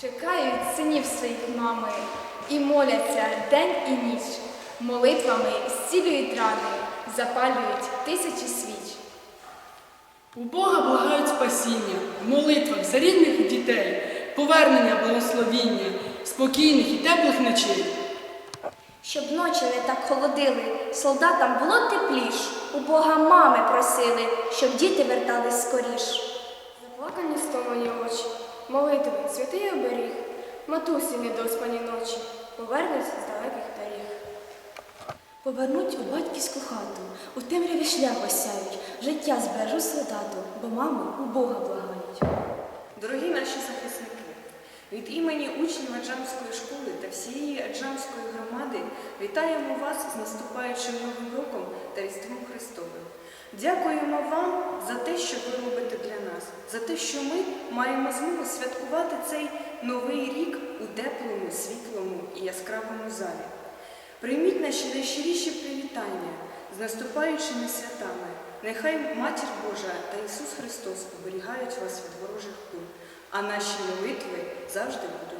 Чекають синів своїх мами і моляться день і ніч. Молитвами зцілюють рани, запалюють тисячі свіч. У Бога благають спасіння, в молитвах за рідних дітей, повернення благословіння, спокійних і теплих ночей. Щоб ночі не так холодили, солдатам було тепліш. У Бога мами просили, щоб діти вертались скоріш. Заплакані стомані очі, молитви, святий оберіг, матусі недоспані ночі, повернуться з далеких доріг. Повернуть у батьківську хату, у темряві шлях осяють, життя збережу солдату, бо мами у Бога благають. Дорогі наші захисники, від імені учнів Аджамської школи та всієї Аджамської громади вітаємо вас з наступаючим Новим роком та Різдвом Христовим. Дякуємо вам за те, що ви за те, що ми маємо змогу святкувати цей новий рік у теплому, світлому і яскравому залі. Прийміть наші найщиріші привітання з наступаючими святами. Нехай Матір Божа та Ісус Христос оберігають вас від ворожих куль, а наші молитви завжди будуть.